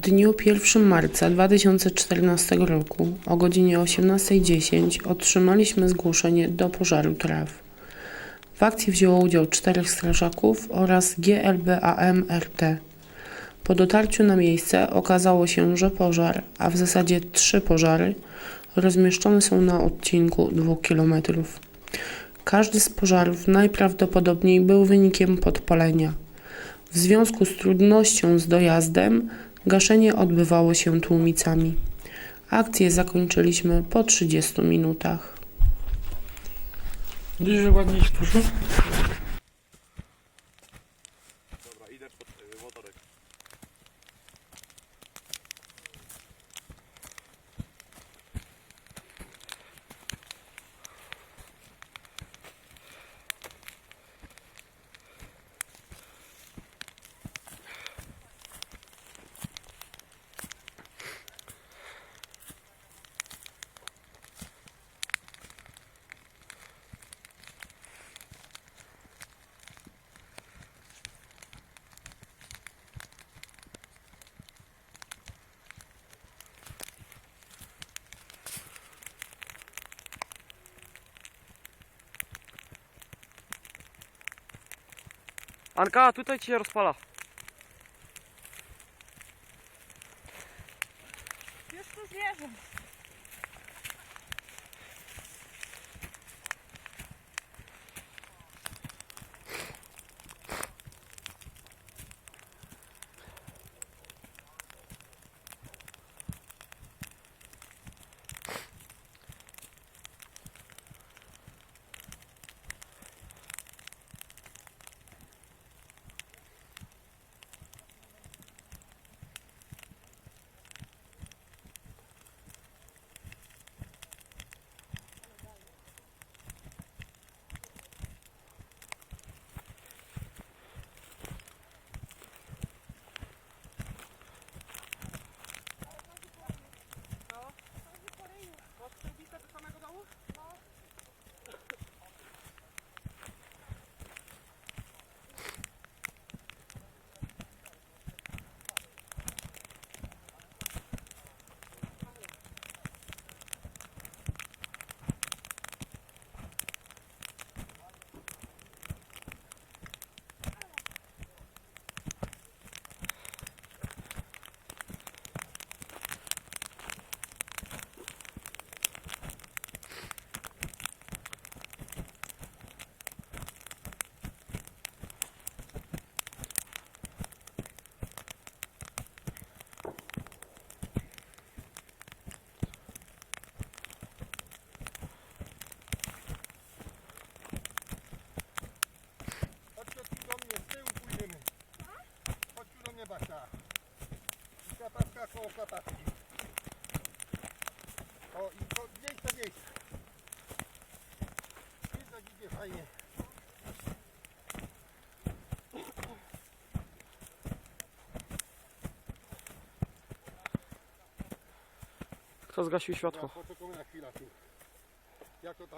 dniu 1 marca 2014 roku o godzinie 18.10 otrzymaliśmy zgłoszenie do pożaru traw. W akcji wzięło udział czterech strażaków oraz GLBAM RT. Po dotarciu na miejsce okazało się, że pożar, a w zasadzie trzy pożary, rozmieszczone są na odcinku 2 km. Każdy z pożarów najprawdopodobniej był wynikiem podpalenia. W związku z trudnością z dojazdem, gaszenie odbywało się tłumicami. Akcję zakończyliśmy po 30 minutach. Widzisz, że ładnie się poszło? Anka, tutaj ci się rozpala. Już tu zwierzę. Chodź tu do mnie, z tyłu pójdziemy. Chodź tu do mnie Basia. I Klapawka koło klapawki. O i ko- miejsce, miejsce. Widzę, idzie fajnie. Kto zgasił światło? Poczekamy na chwilę tu. Jak to tam